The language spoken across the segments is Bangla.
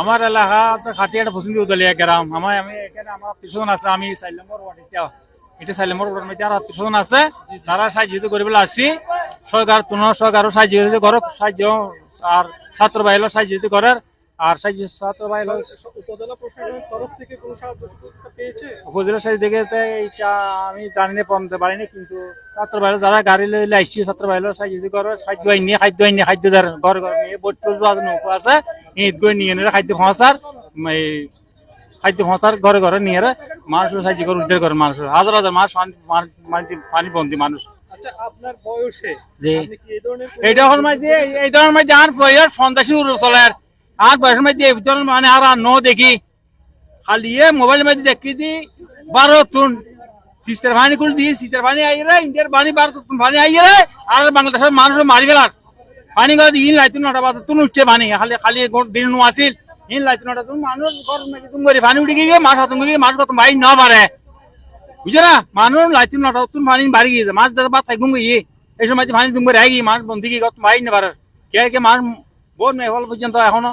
আমার এলাকা তো একটা পছন্দ উদলিয়া গ্রাম আমার আমি এখানে আমার পিছন আছে, আমি চার নম্বর ওয়ার্ড এটা এটা চার নম্বর ওয়ার্ড মধ্যে আর পিছন আছে। তারা সাহায্য করিবলৈ আসি সরকার তুন সরকারও সাহায্য করে সাহায্য আর ছাত্র বাহিনীর সাহায্য করে আর সাহায্য ছাত্র বাহিলো উপজেলা প্রশাসনের তরফ থেকে কোনো সাহায্য পেয়েছে? উপজেলা সাহায্য দেখে এইটা আমি জানি না পারিনি কিন্তু ছাত্র যারা গাড়ি লইলে আসছি ছাত্র সাহায্য করে খাদ্য আইনি খাদ্য আইনি খাদ্য দেয় ঘর ঘর নিয়ে নৌকো আছে ঈদ করে নিয়ে নিলে খাদ্য পৌঁছার এই খাদ্য পৌঁছার ঘরে ঘরে নিয়ে মানুষের সাহায্য করে উদ্ধার করে মানুষের। হাজার হাজার মানুষ পানি- পানি- পানি বন্দি মানুষ। আচ্ছা আপনার বয়সে এই ধরনের মাঝে এই ধরনের মধ্যে আর বয়স সন্ত্রাসী চলে আর বয়সের মধ্যে মানে আর আর ন দেখি খালি এ মোবাইলের মধ্যে দেখি দি বারো তুন সিস্টার ভানি কুল দিয়ে সিস্টার ভানি আই রে ইন্ডিয়ার ভানি বারো তুন ভানি আই রে আর বাংলাদেশের মানুষ মারি গেলার পানি করে ইন লাইতে নটা বাজে তুন উঠছে ভানি খালি খালি দিন নু আসিল ইন লাইতে নটা তুন মানুষ ঘর মেঝে তুম করে ভানি উঠে গিয়ে মাছ হাতুন গিয়ে মাছ কত ভাই না পারে বুঝছ না মানুষ লাইতে নটা তুন ভানি বাড়ি গিয়েছে মাছ ধরে বাদ থাকুন গিয়ে এই সময় ভানি তুম করে আই মাছ বন্দি গিয়ে কত ভাই না পারে কে কে মাছ বোর মেয়ে হল পর্যন্ত এখনও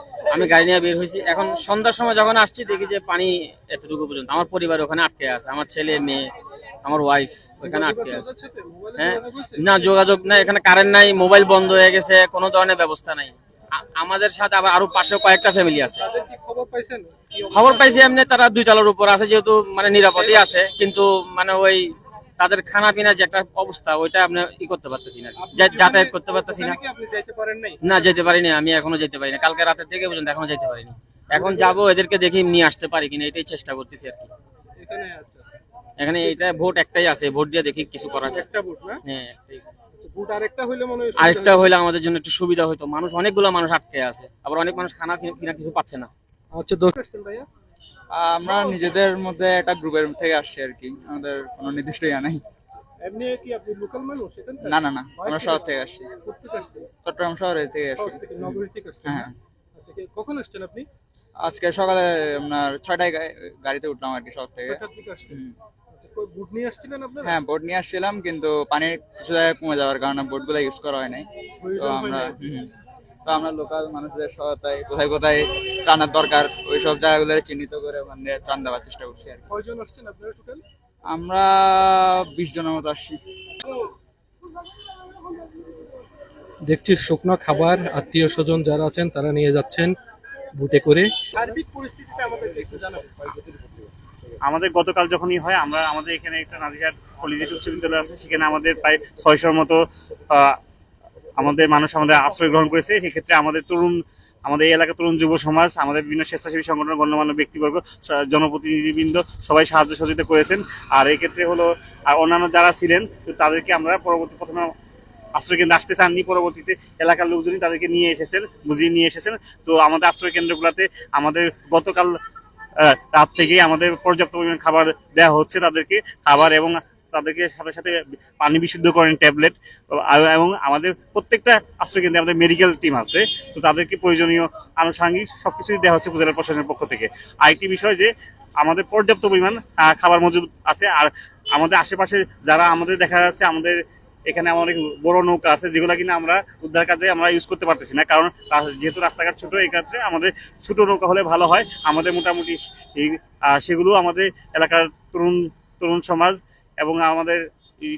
আমি গাড়ি নিয়ে বের হয়েছি। এখন সন্ধ্যার সময় যখন আসছি, দেখি যে পানি এতটুকু পর্যন্ত। আমার পরিবার ওখানে আটকে আছে। আমার ছেলে, মেয়ে, আমার ওয়াইফ ওখানে আটকে আছে। হ্যাঁ? না, যোগাযোগ নাই এখানে কারেন্ট নাই মোবাইল বন্ধ হয়ে গেছে, কোনো ধরনের ব্যবস্থা নাই। আমাদের সাথে আবার আরও পাশে কয়েকটা ফ্যামিলি আছে। খবর পাইছি এমনি, তারা দুই তালার উপর আছে, যেহেতু মানে নিরাপদই আছে। কিন্তু মানে ওই তাদের খানা পিনা যে একটা অবস্থা ওইটা আপনি ই করতে পারতেছি না। যাতায়াত করতে পারতেছি না। না যেতে পারিনি আমি এখনও যেতে পারিনি। কালকে রাতের থেকে পর্যন্ত এখনও যেতে পারিনি। এখন যাব এদেরকে দেখি নিয়ে আসতে পারি কিনা এটাই চেষ্টা করতেছি আর কি। এখানে আচ্ছা। এটা ভোট একটাই আছে ভোট দিয়ে দেখি কিছু করা যায়। না? হ্যাঁ আরেকটা হইলে মনে হয় আরেকটা হইলে আমাদের জন্য একটু সুবিধা হতো মানুষ অনেকগুলো মানুষ আটকে আছে আবার অনেক মানুষ খানা কিনে- কিছু পাচ্ছে না। আচ্ছা ভাইয়া আমরা নিজেদের মধ্যে একটা গ্রুপের থেকে আসছি আর কি। আমাদের কোনো নির্দিষ্ট ইয়া নাই। এমনি কি আপনি লোকাল মানুষ? না না না আমরা শহর থেকে আসছি। চট্টগ্রাম শহরে থেকে আসছি। নগরী থেকে আসছেন হ্যাঁ। আচ্ছা কখন আসছেন আপনি? আজকে সকালে আপনার ছয়টায় গাড়িতে উঠলাম আর কি শহর থেকে। আচ্ছা, কই বুট নিয়ে আসছিলেন আপনারা? হ্যাঁ বোট নিয়ে আসছিলাম কিন্তু পানির কিছু জায়গায় কমে যাওয়ার কারণে বোটগুলো ইউজ করা হয় নাই। তো আমরা। তো আমরা লোকাল মানুষদের সহায়তায় কোথায় কোথায় ত্রাণের দরকার ওই সব জায়গাগুলো চিহ্নিত করে ওখানে ত্রাণ দেওয়ার চেষ্টা করছি আর কয়জন আসছেন আপনারা টোটাল আমরা বিশ জনের মতো আসছি। দেখছি শুকনো খাবার আত্মীয় স্বজন যারা আছেন তারা নিয়ে যাচ্ছেন বুটে করে। সার্বিক পরিস্থিতিটা আমাদের একটু জানাবেন আমাদের গতকাল যখনই হয় আমরা আমাদের এখানে একটা নাজিহাট কলেজিয়েট উচ্চ বিদ্যালয় আছে সেখানে আমাদের প্রায় ছয়শোর মতো আহ, আমাদের মানুষ আমাদের আশ্রয় গ্রহণ করেছে, সেক্ষেত্রে আমাদের তরুণ, আমাদের এই এলাকার তরুণ যুব সমাজ, আমাদের বিভিন্ন স্বেচ্ছাসেবী সংগঠন, গণ্যমান্য ব্যক্তিবর্গ জনপ্রতিনিধিবৃন্দ সবাই সাহায্য সহযোগিতা করেছেন। আর এই ক্ষেত্রে হলো, আর অন্যান্য যারা ছিলেন, তো তাদেরকে আমরা পরবর্তী প্রথমে আশ্রয় কেন্দ্রে আসতে চাননি, পরবর্তীতে এলাকার লোকজনই তাদেরকে নিয়ে এসেছেন, বুঝিয়ে নিয়ে এসেছেন। তো আমাদের আশ্রয় কেন্দ্রগুলোতে আমাদের গতকাল রাত থেকেই আমাদের পর্যাপ্ত পরিমাণ খাবার দেওয়া হচ্ছে তাদেরকে। খাবার এবং তাদেরকে সাথে সাথে পানি বিশুদ্ধ করেন ট্যাবলেট। এবং আমাদের প্রত্যেকটা আশ্রয় কেন্দ্রে আমাদের মেডিকেল টিম আছে, তো তাদেরকে প্রয়োজনীয় আনুষঙ্গিক সবকিছুই দেওয়া হচ্ছে উপজেলা প্রশাসনের পক্ষ থেকে। আরেকটি বিষয় যে, আমাদের পর্যাপ্ত পরিমাণ খাবার মজুদ আছে, আর আমাদের আশেপাশে যারা আমাদের দেখা যাচ্ছে, আমাদের এখানে আমার অনেক বড় নৌকা আছে, যেগুলো কিনা আমরা উদ্ধার কাজে আমরা ইউজ করতে পারতেছি না। কারণ যেহেতু রাস্তাঘাট ছোট, এই ক্ষেত্রে আমাদের ছোট নৌকা হলে ভালো হয়। আমাদের মোটামুটি সেগুলো আমাদের এলাকার তরুণ তরুণ সমাজ এবং আমাদের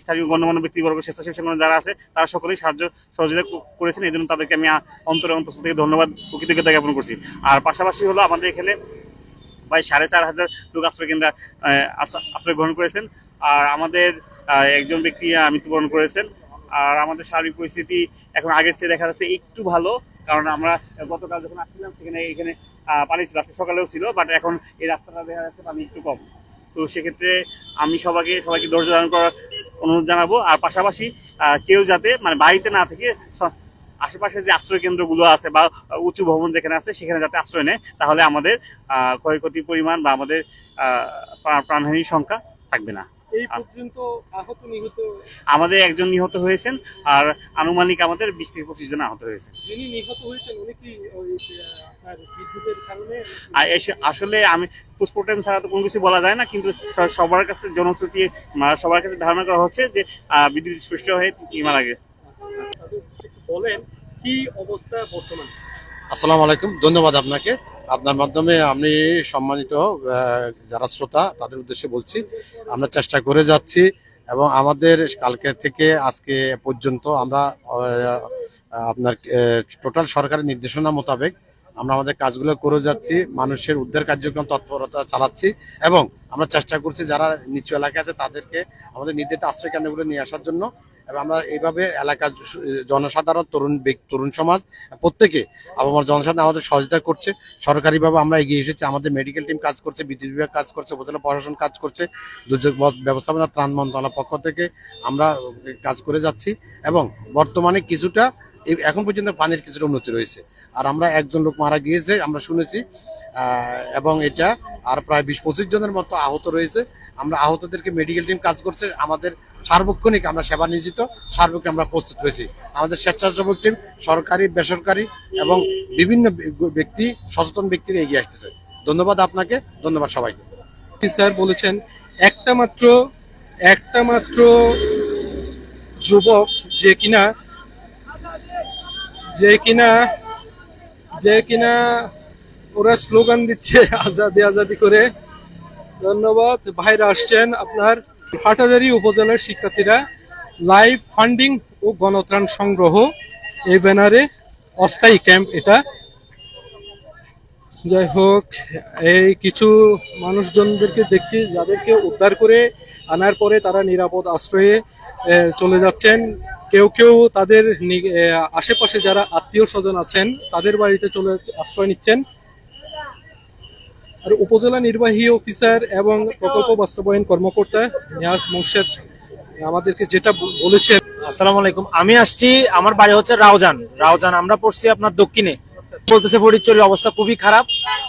স্থানীয় গণ্যমান্য ব্যক্তিবর্গ, স্বেচ্ছাসেবী সংগঠন যারা আছে, তারা সকলেই সাহায্য সহযোগিতা করেছেন। এই জন্য তাদেরকে আমি অন্তরে অন্তর থেকে ধন্যবাদ কৃতজ্ঞতা জ্ঞাপন করছি। আর পাশাপাশি হলো আমাদের এখানে প্রায় সাড়ে চার হাজার লোক আশ্রয় কেন্দ্র আশ্রয় গ্রহণ করেছেন। আর আমাদের একজন ব্যক্তি মৃত্যুবরণ করেছেন। আর আমাদের সার্বিক পরিস্থিতি এখন আগের চেয়ে দেখা যাচ্ছে একটু ভালো, কারণ আমরা গতকাল যখন আসছিলাম, সেখানে এখানে পানি ছিল সকালেও ছিল, বাট এখন এই রাস্তাটা দেখা যাচ্ছে পানি একটু কম। তো সেক্ষেত্রে আমি সবাইকে সবাইকে ধৈর্য ধারণ করার অনুরোধ জানাব। আর পাশাপাশি কেউ যাতে মানে বাড়িতে না থেকে আশেপাশে যে আশ্রয় কেন্দ্রগুলো আছে বা উঁচু ভবন যেখানে আছে সেখানে যাতে আশ্রয় নেয় তাহলে আমাদের আহ, ক্ষয়ক্ষতির পরিমাণ বা আমাদের আহ, প্রাণহানির সংখ্যা থাকবে না। আমাদের একজন নিহত হয়েছেন আর আনুমানিক আমাদের বিশ থেকে পঁচিশ জন আহত হয়েছে যিনি নিহত হয়েছেন উনি কি আসলে আমি পোস্টমর্টম ছাড়া তো কোনো কিছু বলা যায় না কিন্তু সবার কাছে জনশ্রুতি মানে সবার কাছে ধারণা করা হচ্ছে যে বিদ্যুৎ স্পৃষ্ট হয়ে মারা গেছে। বলেন কি অবস্থা বর্তমান? আসসালামু আলাইকুম ধন্যবাদ আপনাকে। আপনার মাধ্যমে আমি সম্মানিত যারা শ্রোতা তাদের উদ্দেশ্যে বলছি আমরা চেষ্টা করে যাচ্ছি এবং আমাদের কালকে থেকে আজকে পর্যন্ত আমরা আপনার টোটাল সরকারের নির্দেশনা মোতাবেক আমরা আমাদের কাজগুলো করে যাচ্ছি, মানুষের উদ্ধার কার্যক্রম তৎপরতা চালাচ্ছি এবং আমরা চেষ্টা করছি যারা নিচু এলাকা আছে তাদেরকে আমাদের নির্ধারিত আশ্রয় কেন্দ্রগুলো নিয়ে আসার জন্য এবং আমরা এইভাবে এলাকার জনসাধারণ, তরুণ তরুণ সমাজ প্রত্যেকে আবহাওয়ার জনসাধারণ আমাদের সহযোগিতা করছে। সরকারিভাবে আমরা এগিয়ে এসেছি, আমাদের মেডিকেল টিম কাজ করছে, বিদ্যুৎ বিভাগ কাজ করছে, উপজেলা প্রশাসন কাজ করছে, দুর্যোগ ব্যবস্থাপনা, ত্রাণ মন্ত্রণালয়ের পক্ষ থেকে আমরা কাজ করে যাচ্ছি এবং বর্তমানে কিছুটা এখন পর্যন্ত পানির কিছুটা উন্নতি রয়েছে। আর আমরা একজন লোক মারা গিয়েছে, আমরা শুনেছি এবং এটা আর প্রায় বিশ পঁচিশ জনের মতো আহত রয়েছে। আমরা আহতদেরকে মেডিকেল টিম কাজ করছে, আমাদের সার্বক্ষণিক আমরা সেবা নিয়োজিত, সার্বক্ষণিক আমরা প্রস্তুত হয়েছি আমাদের স্বেচ্ছাসেবক টিম সরকারি, বেসরকারি এবং বিভিন্ন ব্যক্তি, সচেতন ব্যক্তিরা এগিয়ে আসতেছে। ধন্যবাদ আপনাকে, ধন্যবাদ সবাইকে। স্যার, বলেছেন, একটা মাত্র একটা মাত্র যুবক যে কিনা যে কিনা যে কিনা ওরা স্লোগান দিচ্ছে, আজাদি আজাদি করে। ধন্যবাদ। ভাইরা আসছেন আপনার হাটাজারি উপজেলার শিক্ষার্থীরা। লাইভ ফান্ডিং ও গণত্রাণ সংগ্রহ এই ব্যানারে অস্থায়ী ক্যাম্প এটা। যাই হোক, এই কিছু মানুষজনদেরকে দেখছি, যাদেরকে উদ্ধার করে আনার পরে তারা নিরাপদ আশ্রয়ে চলে যাচ্ছেন। কেউ কেউ তাদের আশেপাশে যারা আত্মীয় স্বজন আছেন, তাদের বাড়িতে চলে আশ্রয় নিচ্ছেন। আর উপজেলা নির্বাহী অফিসার এবং প্রকল্প বাস্তবায়ন কর্মকর্তা নিয়াজ মোর্শেদ, আমাদেরকে যেটা বলেছেন। আসসালামু আলাইকুম। আমি আসছি, আমার বাড়ি হচ্ছে রাউজান। রাউজান, আমরা পড়ছি আপনার দক্ষিণে। বলতেছে ফটিকচুরির অবস্থা খুবই খারাপ।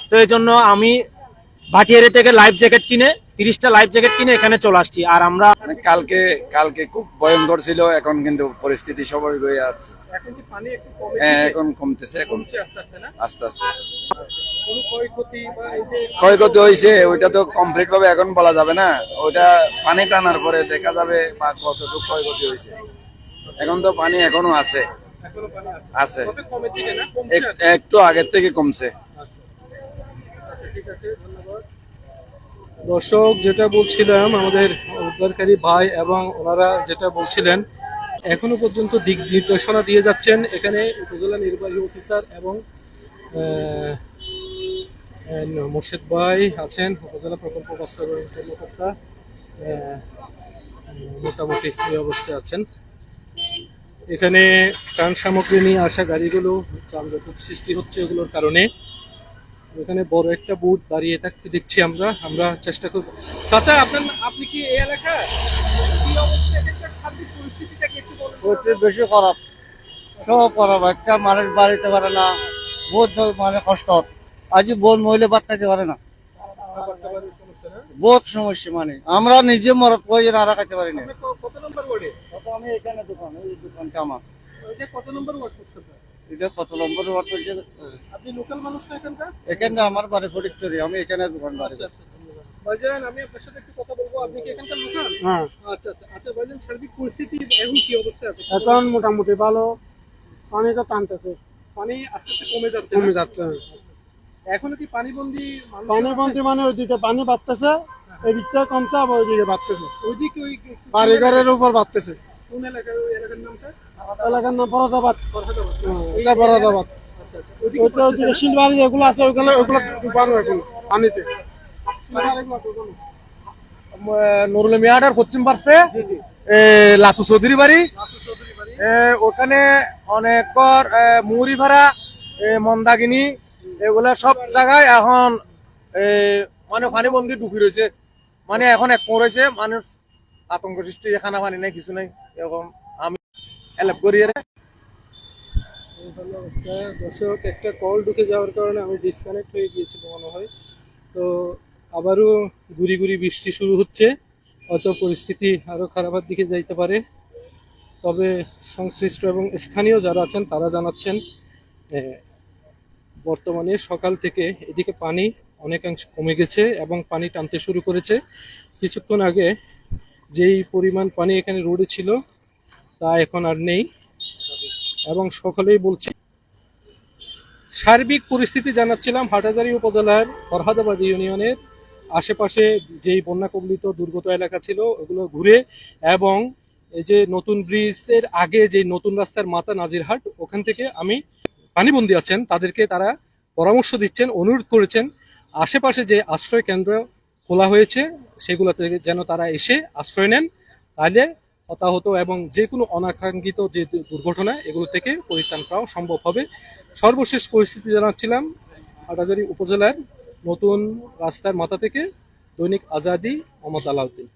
তো এই জন্য আমি ভাটিয়ারি থেকে লাইফ জ্যাকেট কিনে তিরিশটা লাইফ জ্যাকেট কিনে এখানে চলে আসছি। আর আমরা মানে কালকে কালকে খুব ভয়ঙ্কর ছিল এখন কিন্তু পরিস্থিতি স্বাভাবিক হয়ে যাচ্ছে। এখন কি পানি একটু কমে হ্যাঁ, এখন কমতেছে এখন কমছে আস্তে আস্তে না? আস্তে আস্তে। কোনো ক্ষয়ক্ষতি হয়েছে ওইটা তো কমপ্লিট ভাবে এখন বলা যাবে না। ওইটা পানি টানার পরে দেখা যাবে বা কতটুকু ক্ষয়ক্ষতি হয়েছে। এখন তো পানি এখনও আছে। আছে। আছে। এক- একটু আগের থেকে কমছে। আচ্ছা, ঠিক আছে। দর্শক, যেটা বলছিলাম, আমাদের উদ্ধারকারী ভাই এবং ওনারা যেটা বলছিলেন, এখনও পর্যন্ত দিক নির্দেশনা দিয়ে যাচ্ছেন। এখানে উপজেলা নির্বাহী অফিসার এবং মোর্শেদ ভাই আছেন, উপজেলা প্রকল্প বাস্তবায়ন কর্মকর্তা মোটামুটি এই অবস্থায় আছেন। এখানে ত্রাণ সামগ্রী নিয়ে আসা গাড়িগুলো, যানজটের সৃষ্টি হচ্ছে এগুলোর কারণে। এখানে বড় একটা বুট দাঁড়িয়ে থাকতে দেখছি আমরা আমরা চেষ্টা করব। চাচা আপনার আপনি কি এই এলাকা বেশি খারাপ। সব খারাপ একটা মানুষ বাড়িতে পারে না বহুত ধর- মানে কষ্ট। আজ বোন মহিলা বাদ খাইতে পারে না। খাবার-দাবারের সমস্যা বহুত সমস্যা মানে। আমরা নিজে মরত কই না খাইতে পারি না। কত নম্বর ওয়ার্ডে? আমি এখানে দোকান এই দোকানটা আমার। কত নম্বর ওয়ার্ড এটা কত নম্বর ওয়ার্ড করছে আপনি লোকাল মানুষ না এখানকার? এখানে আমার বাড়ি ফটিকচুরি আমি এখানে দোকান বাড়ি আচ্ছা আচ্ছা ধন্যবাদ। ভাইজান আমি আপনার সাথে একটু কথা বলব। আপনি কি এখানকার লোকাল? হ্যাঁ। আচ্ছা আচ্ছা আচ্ছা ভাইজান সার্বিক পরিস্থিতি এখন কি অবস্থা আছে? এখন মোটামুটি ভালো। পানি তো টানতেছে। পানি আস্তে আস্তে কমে যাচ্ছে কমে যাচ্ছে এখনও কি পানিবন্দি মানুষ পানি বন্দি মানে ওইদিকে পানি বাড়তেছে এদিকটা কমছে আবার ওইদিকে বাড়তেছে। ওইদিকে ওই বাড়িঘরের উপর বাড়তেছে। কোন এলাকার এলাকার নামটা? এলাকার নাম ফরদাবাদ। এটা ফরদাবাদ। ওইদিকে ওইটা ওইদিকে শিলবাড়ি যেগুলো আছে ওইগুলো ওইগুলো ডুবানো এখন পানিতে। নুরুল মিয়াটার পশ্চিম পার্শ্বে লাতু চৌধুরী বাড়ি। এ, ওখানে অনেক মুড়ি ভাড়া এ, মন্দাকিনী এগুলা সব জায়গায় এখন মানে পানি বন্দি ঢুকি রয়েছে। মানে এখন এক রয়েছে মানুষ আতঙ্ক সৃষ্টি খানা পানি নাই কিছু নাই। এখন আমি এলাপ করি এর। দর্শক, একটা কল ঢুকে যাওয়ার কারণে আমি ডিসকানেক্ট হয়ে গিয়েছিল মনে হয়। তো আবারও গুড়ি গুড়ি বৃষ্টি শুরু হচ্ছে। হয়তো পরিস্থিতি আরও খারাপের দিকে যাইতে পারে। তবে সংশ্লিষ্ট এবং স্থানীয় যারা আছেন, তারা জানাচ্ছেন বর্তমানে সকাল থেকে এদিকে পানি অনেকাংশ কমে গেছে এবং পানি টানতে শুরু করেছে। কিছুক্ষণ আগে যেই পরিমাণ পানি এখানে রোডে ছিল, তা এখন আর নেই। এবং সকলেই বলছি, সার্বিক পরিস্থিতি জানাচ্ছিলাম হাটাজারি উপজেলার ফরহাদাবাদ ইউনিয়নের আশেপাশে যেই বন্যা কবলিত দুর্গত এলাকা ছিল, ওগুলো ঘুরে এবং এই যে নতুন ব্রিজের আগে যে নতুন রাস্তার মাতা নাজিরহাট, ওখান থেকে আমি পানিবন্দী আছেন, তাদেরকে তারা পরামর্শ দিচ্ছেন, অনুরোধ করেছেন, আশেপাশে যে আশ্রয় কেন্দ্র খোলা হয়েছে সেগুলোতে যেন তারা এসে আশ্রয় নেন, তাহলে হতাহত এবং যে কোনো অনাকাঙ্ক্ষিত যে দুর্ঘটনা, এগুলো থেকে পরিত্রাণ পাওয়া সম্ভব হবে। সর্বশেষ পরিস্থিতি জানাচ্ছিলাম হাটাজারি উপজেলার নতুন রাস্তার মাথা থেকে দৈনিক আজাদি মোহাম্মদ আলাউদ্দিন।